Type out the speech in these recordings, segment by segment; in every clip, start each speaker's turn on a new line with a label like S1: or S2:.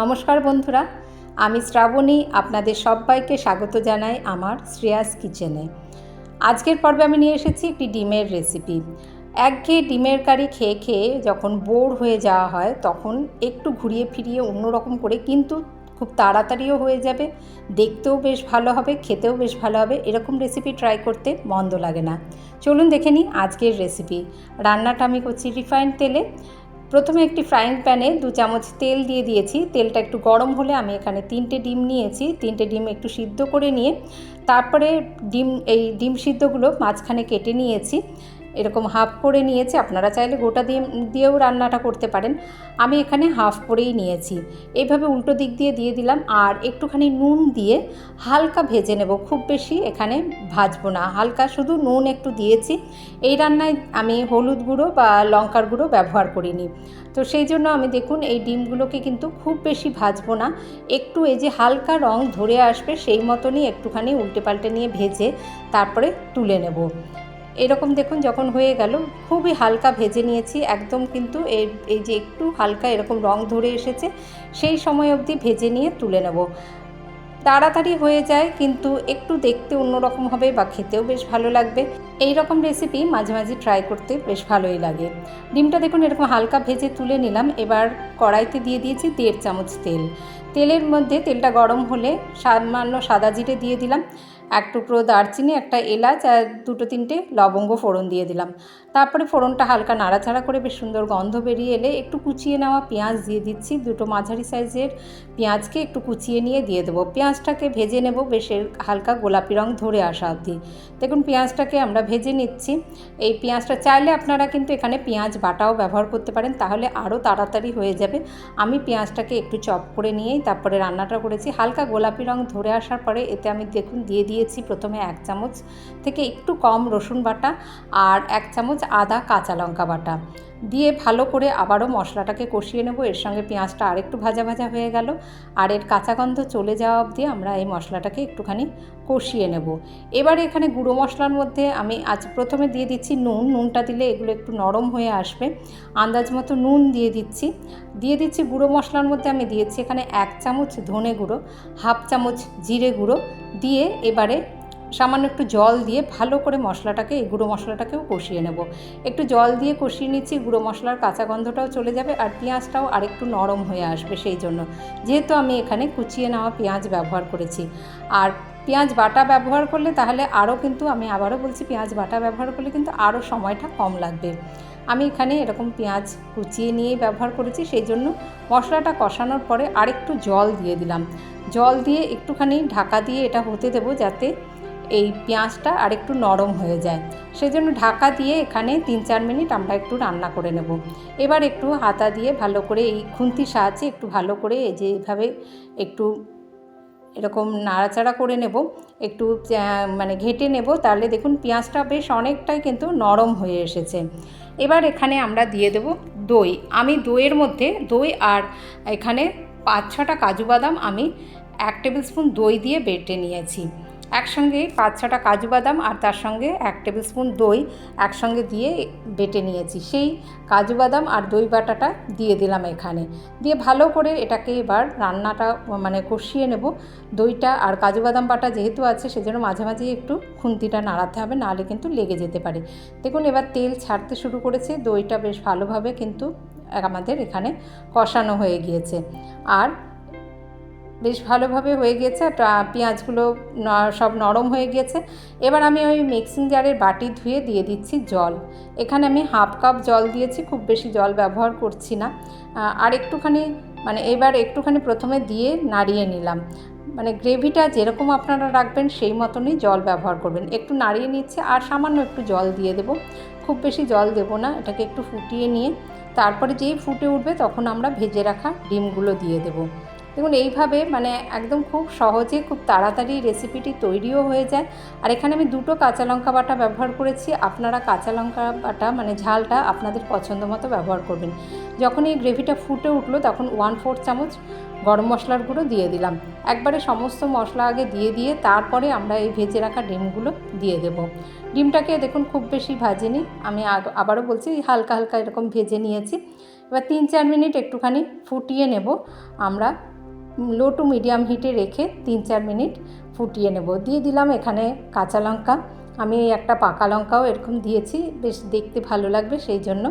S1: নমস্কার বন্ধুরা, আমি শ্রাবণী, আপনাদের সবাইকে স্বাগত জানাই আমার শ্রেয়াস কিচেনে। আজকের পর্বে আমি নিয়ে এসেছি একটি ডিমের রেসিপি। একঘেয়ে ডিমের কারি খেয়ে খেয়ে যখন বোর হয়ে যাওয়া হয়, তখন একটু ঘুরিয়ে ফিরিয়ে অন্যরকম করে কিন্তু খুব তাড়াতাড়িও হয়ে যাবে, দেখতেও বেশ ভালো হবে, খেতেও বেশ ভালো হবে, এরকম রেসিপি ট্রাই করতে মন্দ লাগে না। চলুন দেখে নিই আজকের রেসিপি। রান্নাটা আমি করছি রিফাইন্ড তেলে প্রথমে একটি ফ্রাইং প্যানে দু চামচ তেল দিয়ে দিয়েছি। তেলটা একটু গরম হলে আমি এখানে তিনটে ডিম নিয়েছি। তিনটে ডিম একটু সিদ্ধ করে নিয়ে তারপরে ডিম, এই ডিম সিদ্ধগুলো মাঝখানে কেটে নিয়েছি। এরকম হাফ করে নিয়েছি, আপনারা চাইলে গোটা দিয়ে, দিয়েও রান্নাটা করতে পারেন। আমি এখানে হাফ করেই নিয়েছি। এইভাবে উল্টো দিক দিয়ে দিয়ে দিলাম, আর একটুখানি নুন দিয়ে হালকা ভেজে নেব। খুব বেশি এখানে ভাজবো না। হালকা শুধু নুন একটু দিয়েছি। এই রান্নায় আমি হলুদ গুঁড়ো বা লঙ্কার গুঁড়ো ব্যবহার করিনি। তো সেই জন্য আমি দেখুন, এই ডিমগুলোকে কিন্তু খুব বেশি ভাজবো না। একটু এই যে হালকা রং ধরে আসবে, সেই মতনই একটুখানি উল্টে পাল্টে নিয়ে ভেজে তারপরে তুলে নেব। এরকম দেখুন যখন হয়ে গেল, খুবই হালকা ভেজে নিয়েছি, একদম কিন্তু এই এই যে একটু হালকা এরকম রং ধরে এসেছে, সেই সময় অবধি ভেজে নিয়ে তুলে নেব। তাড়াতাড়ি হয়ে যায়, কিন্তু একটু দেখতে অন্যরকম হবে বা খেতেও বেশ ভালো লাগবে। এই রকম রেসিপি মাঝে মাঝে ট্রাই করতে বেশ ভালোই লাগে। ডিমটা দেখুন এরকম হালকা ভেজে তুলে নিলাম, এবার কড়াইতে দিয়ে দিয়েছি দেড় চামচ তেল। তেলের মধ্যে তেলটা গরম হলে সামান্য সাদা জিরে দিয়ে দিলাম, এক টুকরো দারচিনি, একটা এলাচ আর দুটো তিনটে লবঙ্গ ফোড়ন দিয়ে দিলাম। তারপরে ফোড়নটা হালকা নাড়াচাড়া করে বেশ সুন্দর গন্ধ বেরিয়ে এলে একটু কুচিয়ে নেওয়া পেঁয়াজ দিয়ে দিচ্ছি, দুটো মাঝারি সাইজের পেঁয়াজকে একটু কুচিয়ে নিয়ে দিয়ে দেবো। পেঁয়াজটাকে ভেজে নেব, বেশ হালকা গোলাপি রং ধরে আসা অবধি। দেখুন পেঁয়াজটাকে আমরা ভেজে নিচ্ছি। এই পেঁয়াজটা চাইলে আপনারা কিন্তু এখানে পেঁয়াজ বাটাও ব্যবহার করতে পারেন, তাহলে আরও তাড়াতাড়ি হয়ে যাবে। আমি পেঁয়াজটাকে একটু চপ করে নিয়েই তারপরে রান্নাটা করেছি। হালকা গোলাপি রং ধরে আসার পরে এতে আমি দেখুন দিয়ে দিয়েছি প্রথমে এক চামচ থেকে একটু কম রসুন বাটা আর এক চামচ আদা কাঁচা লঙ্কা বাটা। দিয়ে ভালো করে আবারও মশলাটাকে কষিয়ে নেব। এর সঙ্গে পেঁয়াজটা আরেকটু ভাজা ভাজা হয়ে গেল। আর এর কাঁচা গন্ধ চলে যাওয়া অবধি আমরা এই মশলাটাকে একটুখানি কষিয়ে নেব। এবারে এখানে গুঁড়ো মশলার মধ্যে আমি আজ প্রথমে দিয়ে দিচ্ছি নুন। নুনটা দিলে এগুলো একটু নরম হয়ে আসবে। আন্দাজ মতো নুন দিয়ে দিচ্ছি। দিয়ে দিচ্ছি গুঁড়ো মশলার মধ্যে আমি দিয়েছি এখানে এক চামচ ধনে গুঁড়ো, হাফ চামচ জিরে গুঁড়ো দিয়ে এবারে সামান্য একটু জল দিয়ে ভালো করে মশলাটাকে, এই গুঁড়ো মশলাটাকেও কষিয়ে নেব। একটু জল দিয়ে কষিয়ে নিচ্ছি, গুঁড়ো মশলার কাঁচা গন্ধটাও চলে যাবে আর পেঁয়াজটাও আরেকটু নরম হয়ে আসবে সেই জন্য। যেহেতু আমি এখানে কুচিয়ে নেওয়া পেঁয়াজ ব্যবহার করেছি। আর পেঁয়াজ বাটা ব্যবহার করলে তাহলে আরও কিন্তু, আমি আবারও বলছি, পেঁয়াজ বাটা ব্যবহার করলে কিন্তু আরও সময়টা কম লাগবে। আমি এখানে এরকম পেঁয়াজ কুচিয়ে নিয়ে ব্যবহার করেছি, সেই জন্য মশলাটা কষানোর পরে আরেকটু জল দিয়ে দিলাম। জল দিয়ে একটুখানি ঢাকা দিয়ে এটা হতে দেবো যাতে এই পেঁয়াজটা আরেকটু নরম হয়ে যায়। সেই জন্য ঢাকা দিয়ে এখানে তিন চার মিনিট আমরা একটু রান্না করে নেব। এবার একটু হাতা দিয়ে ভালো করে এই খুন্তির সাহায্যে একটু ভালো করে এই যে এইভাবে একটু এরকম নাড়াচাড়া করে নেব, একটু মানে ঘেটে নেব, তাহলে দেখুন পেঁয়াজটা বেশ অনেকটাই কিন্তু নরম হয়ে এসেছে। এবার এখানে আমরা দিয়ে দেব দই। আমি দইয়ের মধ্যে দই আর এখানে পাঁচ ছটা কাজু বাদাম আমি এক টেবিল স্পুন দই দিয়ে বেটে নিয়েছি। একসঙ্গে পাঁচ ছটা কাজু বাদাম আর তার সঙ্গে এক টেবিল স্পুন দই একসঙ্গে দিয়ে বেটে নিয়েছি। সেই কাজু বাদাম আর দই বাটাটা দিয়ে দিলাম এখানে। দিয়ে ভালো করে এটাকে এবার রান্নাটা মানে কষিয়ে নেব। দইটা আর কাজু বাদাম বাটা যেহেতু আছে, সেজন্য মাঝে মাঝে একটু খুন্তিটা নাড়াতে হবে, নাহলে কিন্তু লেগে যেতে পারে। দেখুন, এবার তেল ছাড়তে শুরু করেছে। দইটা বেশ ভালোভাবে কিন্তু আমাদের এখানে কষানো হয়ে গিয়েছে। আর বেশ ভালোভাবে হয়ে গিয়েছে পেঁয়াজগুলো সব নরম হয়ে গিয়েছে। এবার আমি ওই মিক্সিং জারের বাটি ধুয়ে দিয়ে দিচ্ছি জল। এখানে আমি হাফ কাপ জল দিয়েছি, খুব বেশি জল ব্যবহার করছি না। আর একটুখানি মানে এবার একটুখানি প্রথমে দিয়ে নাড়িয়ে নিলাম। মানে গ্রেভিটা যেরকম আপনারা রাখবেন, সেই মতনই জল ব্যবহার করবেন। একটু নাড়িয়ে নিচ্ছে, আর সামান্য একটু জল দিয়ে দেবো। খুব বেশি জল দেবো না, এটাকে একটু ফুটিয়ে নিয়ে, তারপরে যেই ফুটে উঠবে তখন আমরা ভেজে রাখা ডিমগুলো দিয়ে দেবো। দেখুন, এইভাবে মানে একদম খুব সহজে, খুব তাড়াতাড়ি রেসিপিটি তৈরিও হয়ে যায়। আর এখানে আমি দুটো কাঁচা লঙ্কা বাটা ব্যবহার করেছি। আপনারা কাঁচা লঙ্কা বাটা মানে ঝালটা আপনাদের পছন্দ মতো ব্যবহার করবেন। যখন এই গ্রেভিটা ফুটে উঠল, তখন ওয়ান ফোর চামচ গরম মশলার গুঁড়ো দিয়ে দিলাম। একবারে সমস্ত মশলা আগে দিয়ে দিয়ে, তারপরে আমরা এই ভেজে রাখা ডিমগুলো দিয়ে দেব। ডিমটাকে দেখুন, খুব বেশি ভাজিনি। আমি আবারও বলছি, হালকা হালকা এরকম ভেজে নিয়েছি। এবার তিন চার মিনিট একটুখানি ফুটিয়ে নেব। আমরা লো টু মিডিয়াম হিটে রেখে তিন চার মিনিট ফুটিয়ে নেব। দিয়ে দিলাম এখানে কাঁচা লঙ্কা। আমি একটা পাকা লঙ্কাও এরকম দিয়েছি, বেশ দেখতে ভালো লাগবে সেই জন্য।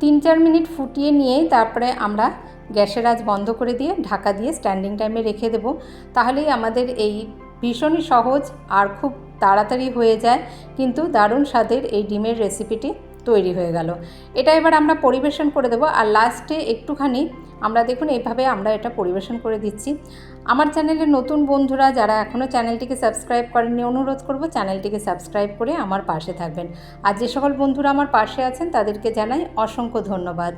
S1: তিন চার মিনিট ফুটিয়ে নিয়েই তারপরে আমরা গ্যাসের আজ বন্ধ করে দিয়ে ঢাকা দিয়ে স্ট্যান্ডিং টাইমে রেখে দেব। তাহলেই আমাদের এই ভীষণই সহজ আর খুব তাড়াতাড়ি হয়ে যায়। কিন্তু দারুণ স্বাদের এই ডিমের রেসিপিটি। তৈরি হয়ে গেল। এটা এবার আমরা পরিবেশন করে দেবো। আর লাস্টে একটুখানি আমরা দেখুন এইভাবে আমরা এটা পরিবেশন করে দিচ্ছি। আমার চ্যানেলের নতুন বন্ধুরা যারা এখনও চ্যানেলটিকে সাবস্ক্রাইব করেননি, অনুরোধ করব চ্যানেলটিকে সাবস্ক্রাইব করে আমার পাশে থাকবেন। আর যে সকল বন্ধুরা আমার পাশে আছেন, তাদেরকে জানাই অসংখ্য ধন্যবাদ।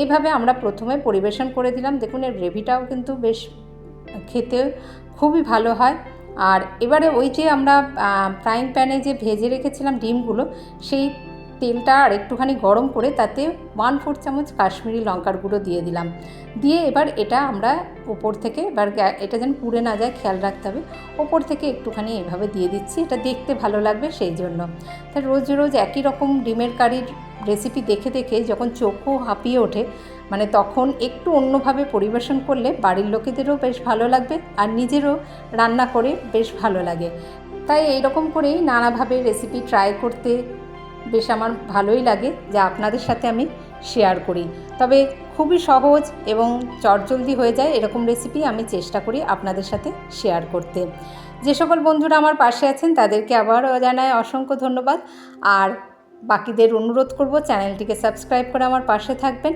S1: এইভাবে আমরা প্রথমে পরিবেশন করে দিলাম। দেখুন এর গ্রেভিটাও কিন্তু বেশ খেতে খুবই ভালো হয়। আর এবারে ওই যে আমরা ফ্রাইং প্যানে যে ভেজে রেখেছিলাম ডিমগুলো, সেই তেলটা আর একটুখানি গরম করে তাতে ওয়ান ফোর চামচ কাশ্মীরি লঙ্কার গুঁড়ো দিয়ে দিলাম। দিয়ে এবার এটা আমরা ওপর থেকে এবার এটা যেন পুড়ে না যায়, খেয়াল রাখতে হবে। ওপর থেকে একটুখানি এভাবে দিয়ে দিচ্ছি, এটা দেখতে ভালো লাগবে সেই জন্য। তাই রোজ রোজ একই রকম ডিমের কারির রেসিপি দেখে দেখে যখন চোখও হাঁপিয়ে ওঠে মানে তখন একটু অন্যভাবে পরিবেশন করলে বাড়ির লোকেদেরও বেশ ভালো লাগবে আর নিজেরও রান্না করে বেশ ভালো লাগে। তাই এইরকম করেই নানাভাবে রেসিপি ট্রাই করতে বেশ আমার ভালোই লাগে যা আপনাদের সাথে আমি শেয়ার করি। তবে খুবই সহজ এবং চটজলদি হয়ে যায় এরকম রেসিপি আমি চেষ্টা করি আপনাদের সাথে শেয়ার করতে। যে সকল বন্ধুরা আমার পাশে আছেন তাদেরকে আবারও জানায় অসংখ্য ধন্যবাদ। আর বাকিদের অনুরোধ করব চ্যানেলটিকে সাবস্ক্রাইব করে আমার পাশে থাকবেন।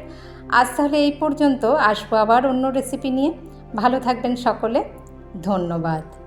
S1: আজ তাহলে এই পর্যন্ত, আসব আবার অন্য রেসিপি নিয়ে। ভালো থাকবেন সকলে, ধন্যবাদ।